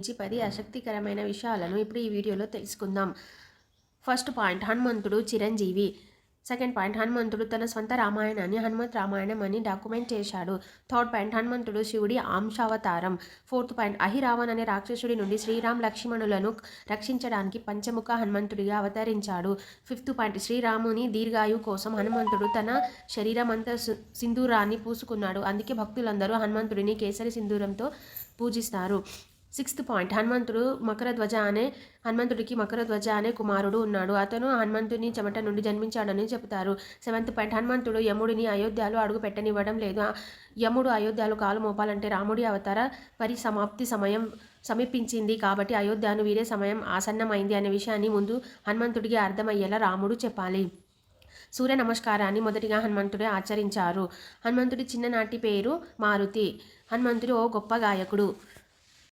నుంచి పది ఆసక్తికరమైన విషయాలను ఇప్పుడు ఈ వీడియోలో తెలుసుకుందాం. ఫస్ట్ పాయింట్ హనుమంతుడు చిరంజీవి. సెకండ్ పాయింట్ హనుమంతుడు తన స్వంత రామాయణాన్ని హనుమంత్ రామాయణం అని డాక్యుమెంట్ చేశాడు. థర్డ్ పాయింట్ హనుమంతుడు శివుడి అంశావతారం ఫోర్త్ పాయింట్ అహిరావణ్ అనే రాక్షసుడి నుండి శ్రీరామ్ లక్ష్మణులను రక్షించడానికి పంచముఖ హనుమంతుడిగా అవతరించాడు. ఫిఫ్త్ పాయింట్ శ్రీరాముని దీర్ఘాయు కోసం హనుమంతుడు తన శరీరం అంతా సు- సింధూరాన్ని పూసుకున్నాడు. అందుకే భక్తులందరూ హనుమంతుడిని కేసరి సింధూరంతో పూజిస్తారు. Sixth point. హనుమంతుడు మకరధ్వజ అనే హనుమంతుడికి మకరధ్వజ అనే కుమారుడు ఉన్నాడు. అతను హనుమంతుని చెమట నుండి జన్మించాడని చెబుతారు. Seventh point. హనుమంతుడు యముడిని అయోధ్యలో అడుగు పెట్టనివ్వడం లేదు. యముడు అయోధ్యలో కాలు మోపాలంటే రాముడి అవతార పరిసమాప్తి సమయం సమీపించింది కాబట్టి అయోధ్యను వీరే సమయం ఆసన్నమైంది అనే విషయాన్ని ముందు హనుమంతుడికి అర్థమయ్యేలా రాముడు చెప్పాలి. సూర్య నమస్కారాన్ని మొదటిగా హనుమంతుడే ఆచరించారు. హనుమంతుడి చిన్ననాటి పేరు మారుతి. హనుమంతుడు ఓ గొప్ప గాయకుడు.